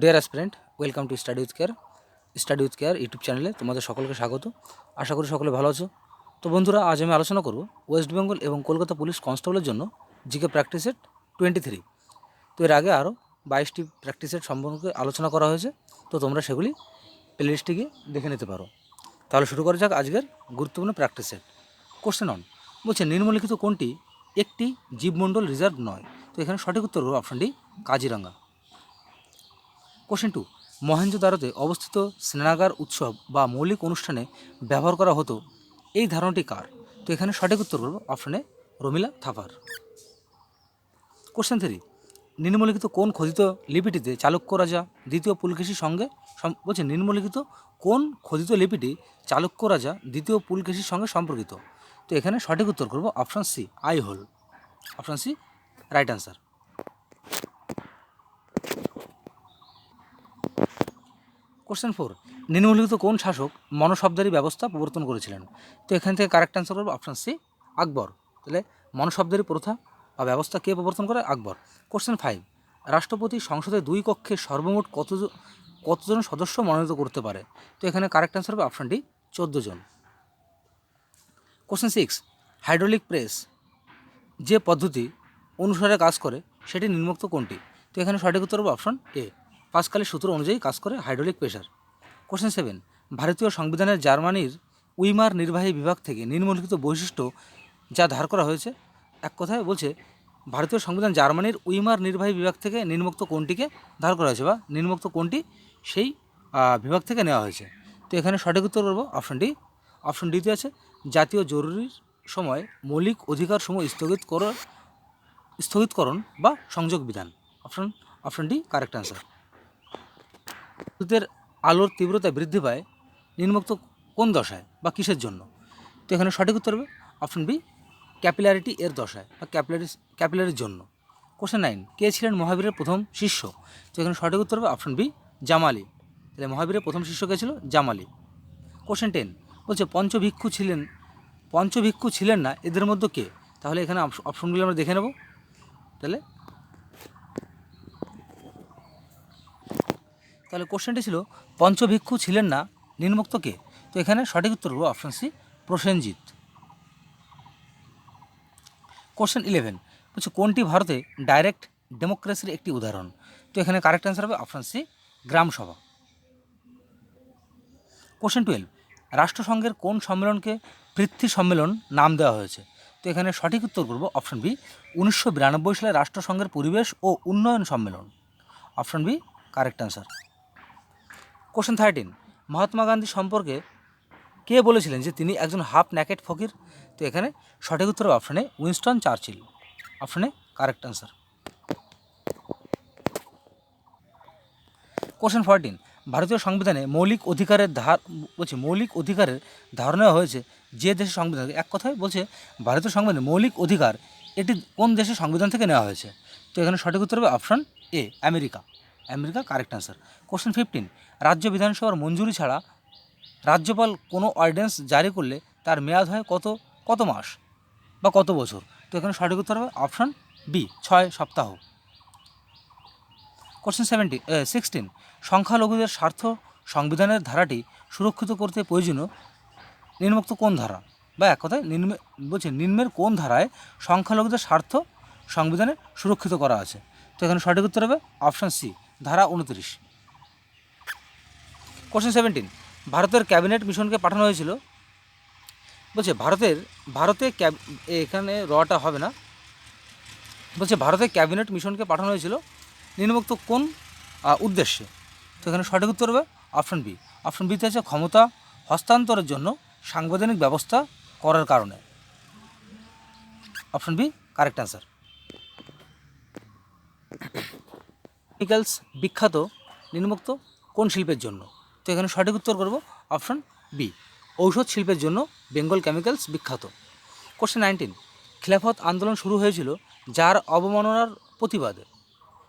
Dear aspirant welcome to study with care study with care YouTube চ্যানেলে তোমাদের সকলকে স্বাগত। আশা করি সকলে ভালো আছো। তো বন্ধুরা, আজ আমি আলোচনা করব ওয়েস্ট বেঙ্গল এবং কলকাতা পুলিশ কনস্টেবলের জন্য GK practice set twenty three তো এর আগে আরও বাইশটি প্র্যাকটিস সেট সম্পর্কে আলোচনা করা হয়েছে। তো তোমরা সেগুলি প্লেলিস্টে গিয়ে দেখে নিতে পারো। তাহলে শুরু করা যাক আজকের গুরুত্বপূর্ণ প্র্যাকটিস সেট কোশ্চেন অন বলছে, নিম্নলিখিত কোনটি একটি জীবমণ্ডল রিজার্ভ নয়? তো এখানে সঠিক উত্তর হলো অপশানটি কাজিরাঙ্গা। কোশ্চেন টু মহেঞ্জোদারোতে অবস্থিত স্নানাগার উৎসব বা মৌলিক অনুষ্ঠানে ব্যবহার করা হতো, এই ধারণাটি কার? তো এখানে সঠিক উত্তর করব অপশানে রমিলা থাপার। কোশ্চেন থ্রি নিম্নলিখিত কোন খোদিত লিপিটিতে চালুক্য রাজা দ্বিতীয় পুলকেশীর সঙ্গে বলছে নিম্নলিখিত কোন খোদিত লিপিটি চালুক্য রাজা দ্বিতীয় পুলকেশীর সঙ্গে সম্পর্কিত? তো এখানে সঠিক উত্তর করব অপশান সি আই whole option C right answer question four নিম্নলিখিত কোন শাসক মনশব্দারি ব্যবস্থা প্রবর্তন করেছিলেন? তো এখান থেকে কারেক্ট অ্যান্সার করব অপশান সি আকবর। তাহলে মনশব্দারি প্রথা বা ব্যবস্থা কে প্রবর্তন করে? আকবর। কোশ্চেন ফাইভ রাষ্ট্রপতি সংসদে দুই কক্ষে সর্বমোট কত কতজন সদস্য মনোনীত করতে পারে? তো এখানে কারেক্ট অ্যান্সার হবে অপশানটি চোদ্দ জন। কোশ্চেন সিক্স হাইড্রোলিক প্রেস যে পদ্ধতি অনুসারে কাজ করে, সেটি নিম্নোক্ত কোনটি? তো এখানে সঠিক উত্তর হবে অপশন এ পাঁচকালের সূত্র অনুযায়ী কাজ করে হাইড্রোলিক প্রেশার কোশ্চেন সেভেন ভারতীয় সংবিধানের জার্মানির উইমার নির্বাহী বিভাগ থেকে নিম্নলিখিত বৈশিষ্ট্য যা ধার করা হয়েছে, এক কথায় বলছে, ভারতীয় সংবিধান জার্মানির উইমার নির্বাহী বিভাগ থেকে নিম্নোক্ত কোনটিকে ধার করা হয়েছে বা নিম্নোক্ত কোনটি সেই বিভাগ থেকে নেওয়া হয়েছে। তো এখানে সঠিক উত্তর করব অপশন ডি অপশন ডিতে আছে, জাতীয় জরুরির সময় মৌলিক অধিকার সমূহ স্থগিত করার স্থগিতকরণ বা সংযোগ বিধান। Option option D correct answer বিদ্যুতের আলোর তীব্রতা বৃদ্ধি পায় নিম্নোক্ত কোন দশায় বা কিসের জন্য? তো এখানে সঠিক উত্তর হবে অপশন বি, ক্যাপিলারিটি এর দশায় বা ক্যাপিলারি, ক্যাপিলারির জন্য। কোশ্চেন নাইন কে ছিলেন মহাবীরের প্রথম শিষ্য? তো এখানে সঠিক উত্তর হবে অপশন বি, জামালি। তাহলে মহাবীরের প্রথম শিষ্য কে ছিল? জামালি। কোশ্চেন টেন বলছে পঞ্চভিক্ষু ছিলেন পঞ্চভিক্ষু ছিলেন না, এদের মধ্যে কে? তাহলে এখানে অপশ- অপশনগুলো আমরা দেখে নেব। তাহলে তাহলে কোশ্চেনটি ছিল, পঞ্চভিক্ষু ছিলেন না নিম্নোক্ত কে? তো এখানে সঠিক উত্তর হলো option C Prosenjit. Question eleven বলছে কোনটি ভারতে ডাইরেক্ট ডেমোক্রেসির একটি উদাহরণ? তো এখানে কারেক্ট অ্যান্সার হবে option C gram sabha question twelve রাষ্ট্রসংঘের কোন সম্মেলনকে পৃথ্বী সম্মেলন নাম দেওয়া হয়েছে? তো এখানে সঠিক উত্তর করব অপশন বি উনিশশো বিরানব্বই সালে রাষ্ট্রসংঘের পরিবেশ ও উন্নয়ন সম্মেলন। Option B correct answer question thirteen Mahatma Gandhi সম্পর্কে কে বলেছিলেন যে তিনি একজন হাফ ন্যাকেট ফকির? তো এখানে সঠিক উত্তর অপশানে উইনস্টন চার্চিল। অপশানে কারেক্ট অ্যান্সার কোশ্চেন ফোরটিন ভারতীয় সংবিধানে মৌলিক অধিকারের ধার, বলছে মৌলিক অধিকারের ধারণা হয়েছে যে দেশের সংবিধান, এক কথায় বলছে ভারতীয় সংবিধানে মৌলিক অধিকার এটি কোন দেশের সংবিধান থেকে নেওয়া হয়েছে? তো এখানে সঠিক উত্তর হবে option A America. America correct answer question fifteen রাজ্য বিধানসভার মঞ্জুরি ছাড়া রাজ্যপাল কোনো অর্ডিন্যান্স জারি করলে তার মেয়াদ হয় কত কত মাস বা কত বছর? তো এখানে সঠিক উত্তর হবে অপশন বি ছয় সপ্তাহ। কোশ্চেন সেভেন্টি সিক্সটিন সংখ্যালঘুদের স্বার্থ সংবিধানের ধারাটি সুরক্ষিত করতে প্রয়োজনীয় নিম্নোক্ত কোন ধারা? বা এক কথায় নিম্নে, বলছে নিম্নের কোন ধারায় সংখ্যালঘুদের স্বার্থ সংবিধানে সুরক্ষিত করা আছে? তো এখানে সঠিক উত্তর হবে অপশান সি ধারা উনত্রিশ। কোশ্চেন সেভেন্টিন ভারতের ক্যাবিনেট মিশনকে পাঠানো হয়েছিল। বলছে, ভারতের, ভারতে ক্যাব, এখানে রটা হবে না। বলছে ভারতের ক্যাবিনেট মিশনকে পাঠানো হয়েছিল। নিম্নোক্ত কোন উদ্দেশ্যে? তো এখানে সঠিক উত্তর হবে অপশন বি। অপশন বিতে আছে ক্ষমতা হস্তান্তরের জন্য সাংবিধানিক ব্যবস্থা করার কারণে। Option B, correct answer chemicals বিখ্যাত, নিম্নোক্ত কোন শিল্পের জন্য? তো এখানে সঠিক উত্তর করব অপশন বি ঔষধ শিল্পের জন্য বেঙ্গল কেমিক্যালস বিখ্যাত। কোশ্চেন নাইনটিন খিলাফত আন্দোলন শুরু হয়েছিল যার অবমাননার প্রতিবাদে?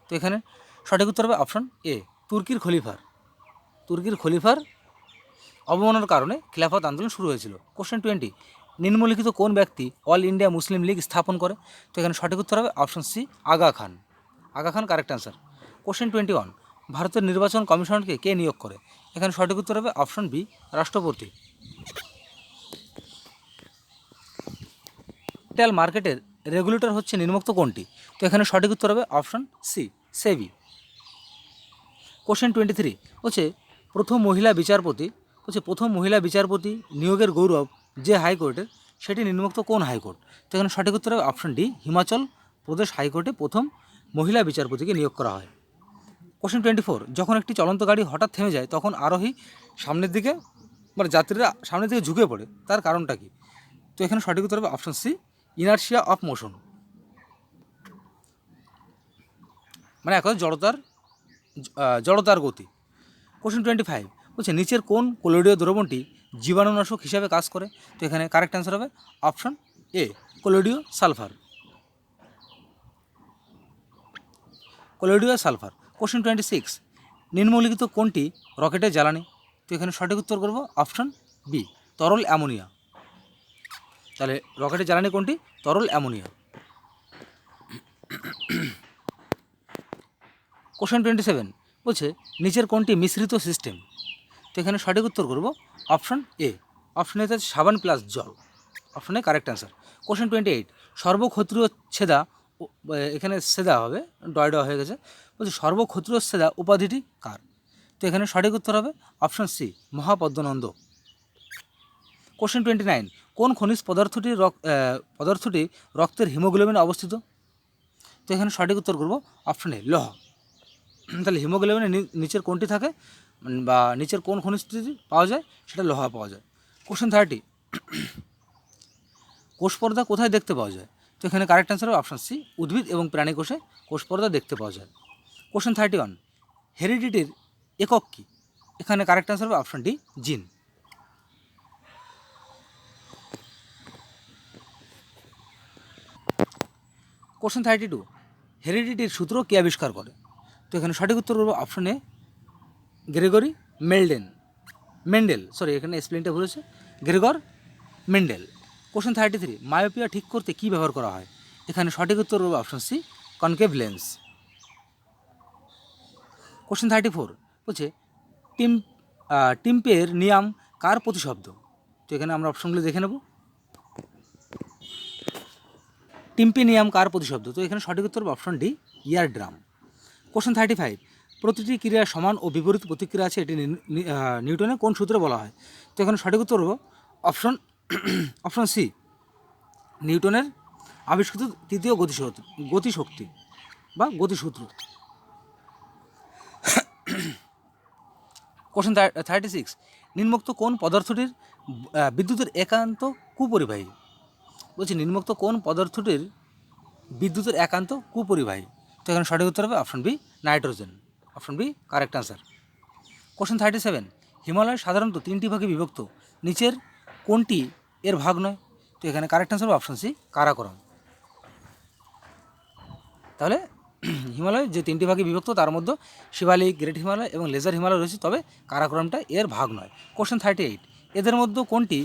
তো এখানে সঠিক উত্তর হবে অপশন এ তুর্কির খলিফার। তুর্কির খলিফার অবমাননার কারণে খিলাফত আন্দোলন শুরু হয়েছিল। কোশ্চেন টোয়েন্টি নিম্নলিখিত কোন ব্যক্তি অল ইন্ডিয়া মুসলিম লীগ স্থাপন করে? তো এখানে সঠিক উত্তর হবে option C Aga Khan. Aga Khan correct answer question twenty one, ভারতের নির্বাচন কমিশনকে কে নিয়োগ করে? এখানে সঠিক উত্তর হবে অপশন বি, রাষ্ট্রপতি। ক্যাপিটাল মার্কেটের রেগুলেটর হচ্ছে নিম্নোক্ত কোনটি? তো এখানে সঠিক উত্তর হবে option C, SEBI. Question twenty three, হচ্ছে প্রথম মহিলা বিচারপতি, হচ্ছে প্রথম মহিলা বিচারপতি নিয়োগের গৌরব যে হাইকোর্টের, সেটি নিম্নোক্ত কোন হাইকোর্ট? তো এখানে সঠিক উত্তর হবে অপশন ডি, হিমাচল প্রদেশ হাইকোর্টে প্রথম মহিলা বিচারপতিকে নিয়োগ করা হয়। কোশ্চেন টোয়েন্টি ফোর যখন একটি চলন্ত গাড়ি হঠাৎ থেমে যায়, তখন আরোহী সামনের দিকে মানে যাত্রীরা সামনের দিকে ঝুঁকে পড়ে। তার কারণটা কি? তো এখানে সঠিক উত্তর হবে option C inertia of motion মানে এক জড়তার জড়তার গতি। কোশ্চেন টোয়েন্টি ফাইভ বলছে নিচের কোন কোলোডীয় দ্রবণটি জীবাণুনাশক হিসাবে কাজ করে? তো এখানে কারেক্ট অ্যান্সার হবে option A colloidal sulphur. Colloidal sulphur. Question twenty six নিম্নলিখিত কোনটি রকেটের জ্বালানি? তো এখানে সঠিক উত্তর করব অপশন বি তরল অ্যামোনিয়া। তাহলে রকেটের জ্বালানি কোনটি? তরল অ্যামোনিয়া। কোশ্চেন টোয়েন্টি সেভেন বলছে নিচের কোনটি মিশ্রিত সিস্টেম তো এখানে সঠিক উত্তর করব অপশন এ অপশন এতে সাবান প্লাস জল। Option correct answer question twenty eight সর্বক্ষত্রিয় ছেদা এখানে সেদা হবে, ডয় ডয় হয়ে গেছে। বলছে সর্বক্ষত্রিয় সেদা উপাধিটি কার? তো এখানে সঠিক উত্তর হবে option C, Mahapadmananda. Question twenty nine কোন খনিজ পদার্থটি পদার্থটি রক্তের হিমোগ্লোবিনে অবস্থিত? তো এখানে সঠিক উত্তর করব অপশন এ, লহ। তাহলে হিমোগ্লোবিনের নিচের কোনটি থাকে? বা নিচের কোন খনিজটি পাওয়া যায়? সেটা লোহা পাওয়া যায়। কোশ্চেন থার্টি কোষ পর্দা কোথায় দেখতে পাওয়া যায়? তো এখানে কারেক্ট অ্যান্সার হবে অপশন সি উদ্ভিদ এবং প্রাণী কোষে কোষ পর্দা দেখতে পাওয়া যায়। কোশ্চেন থার্টি ওয়ান হেরিডিটির একক কী? এখানে কারেক্ট অ্যান্সার হবে option D gene question thirty two হেরিডিটির সূত্র কে আবিষ্কার করে? তো এখানে সঠিক উত্তর করব option A Gregory Melden. Mendel sorry এখানে স্পেলিংটা ভুলেছে Gregor Mendel. Question thirty three myopia ঠিক করতে কী ব্যবহার করা হয়? এখানে সঠিক উত্তর হবে option C concave lens question thirty four বলছে, টিম টিম্পের নিয়ম কার প্রতিশব্দ? তো এখানে আমরা অপশনগুলো দেখে নেব। টিম্পেনিয়াম কার প্রতিশব্দ? তো এখানে সঠিক উত্তর হবে option D ear drum question thirty five প্রতিটি ক্রিয়ার সমান ও বিপরীত প্রতিক্রিয়া আছে, এটি নি- নি- নিউটনের কোন সূত্রে বলা হয়? তো এখানে সঠিক উত্তর হলো অপশন অপশন সি, নিউটনের আবিষ্কৃত তৃতীয় গতিশক্তি গতিশক্তি বা গতিসূত্র। কোশ্চেন থার্টি সিক্স নিম্নোক্ত কোন পদার্থটির বিদ্যুতের একান্ত কুপরিবাহী? বলছি নিম্নোক্ত কোন পদার্থটির বিদ্যুতের একান্ত কুপরিবাহী? তো এখানে সঠিক উত্তর হবে option B, nitrogen. Option B, correct answer question thirty seven Himalaya সাধারণত তিনটি ভাগে বিভক্ত, নিচের কোনটি এর ভাগ নয়? তো এখানে কারেক্ট আনসার হবে অপশন সি কারাকরম। তাহলে হিমালয় যে তিনটি ভাগে বিভক্ত, তার মধ্যে শিবালিক, গ্রেট হিমালয় এবং লেজার হিমালয় রয়েছে, তবে কারাকরমটা এর ভাগ নয়। কোশ্চেন থার্টি এইট এদের মধ্যে কোনটি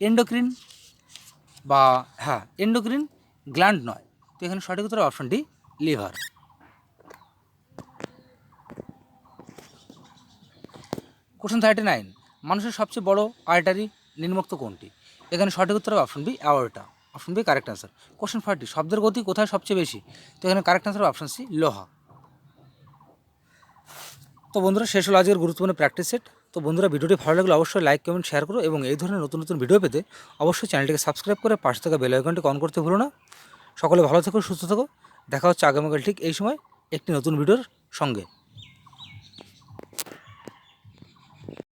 এন্ডোক্রিন বা হ্যাঁ এন্ডোক্রিন গ্ল্যান্ড নয়? তো এখানে সঠিক উত্তর option D liver question thirty nine মানুষের সবচেয়ে বড় আর্টারি নিম্নোক্ত কোনটি? এখানে সঠিক উত্তর হবে option B aorta option B correct answer question forty শব্দের গতি কোথায় সবচেয়ে বেশি? তো এখানে কারেক্ট অ্যান্সার অপশন সি লোহা। তো বন্ধুরা, শেষ হলো আজকের গুরুত্বপূর্ণ প্র্যাকটিস সেট তো বন্ধুরা, ভিডিওটি ভালো লাগলে অবশ্যই লাইক কমেন্ট শেয়ার করো এবং এই ধরনের নতুন নতুন ভিডিও পেতে অবশ্যই চ্যানেলটিকে সাবস্ক্রাইব করে পাশে থাকা বেল আইকনটি অন করতে ভুলো না। সকলে ভালো থেকো, সুস্থ থেকো। দেখা হচ্ছে আগামীকাল ঠিক এই সময় একটি নতুন ভিডিওর সঙ্গে।